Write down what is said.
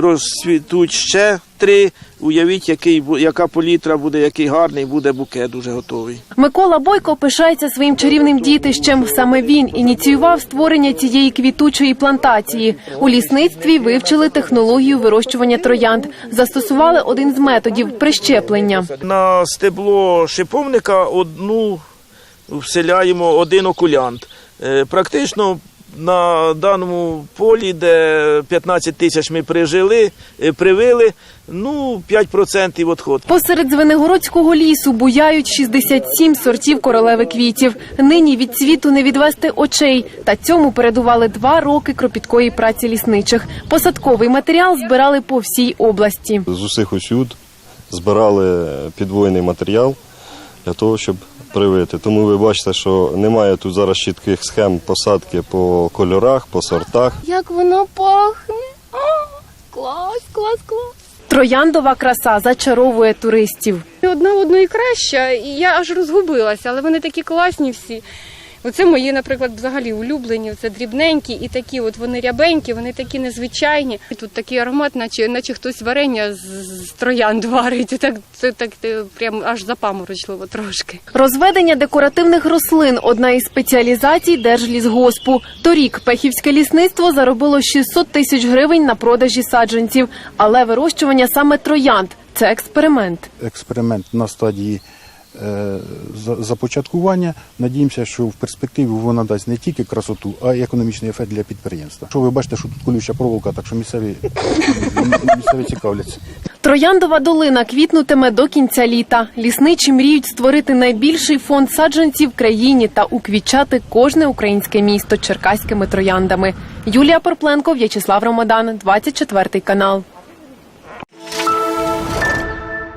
розцвітуть ще три. Уявіть, який, яка політра буде, який гарний буде букет уже готовий. Микола Бойко пишається своїм чарівним дітищем. Саме він ініціював створення цієї квітучої плантації. У лісництві вивчили технологію вирощування троянд. Застосували один з методів прищеплення. На стебло шиповника одну вселяємо один окулянт. Е, Практично на даному полі, де 15 тисяч ми прижили, е, привили, ну 5% відход. Посеред Звенигородського лісу буяють 67 сортів королеви квітів. Нині від світу не відвести очей. Та цьому передували два роки кропіткої праці лісничих. Посадковий матеріал збирали по всій області. з усіх усюд збирали підвойний матеріал для того, щоб привити. Тому ви бачите, що немає тут зараз чітких схем посадки по кольорах, по сортах. Як воно пахне. О, клас, клас, клас. Трояндова краса зачаровує туристів. Одна одної краща, і я аж розгубилася, але вони такі класні всі. Оце мої, наприклад, взагалі улюблені. Це дрібненькі і такі, от вони рябенькі, вони такі незвичайні. І тут такий аромат, наче, наче хтось варення з, з троянд варить. І Так, це так прям аж запаморочливо трошки. Розведення декоративних рослин одна із спеціалізацій Держлісгоспу. Торік Пехівське лісництво заробило 600 тисяч гривень на продажі саджанців, але вирощування саме троянд це експеримент. експеримент на стадії започаткування. Надіємося, що в перспективі вона дасть не тільки красоту, а й економічний ефект для підприємства. Що ви бачите, що тут колюча проволока, так що місцеві, місцеві цікавляться. Трояндова долина квітнутиме до кінця літа. Лісничі мріють створити найбільший фонд саджанців в країні та уквічати кожне українське місто черкаськими трояндами. Юлія Порпленко, В'ячеслав Ромадан, 24 канал.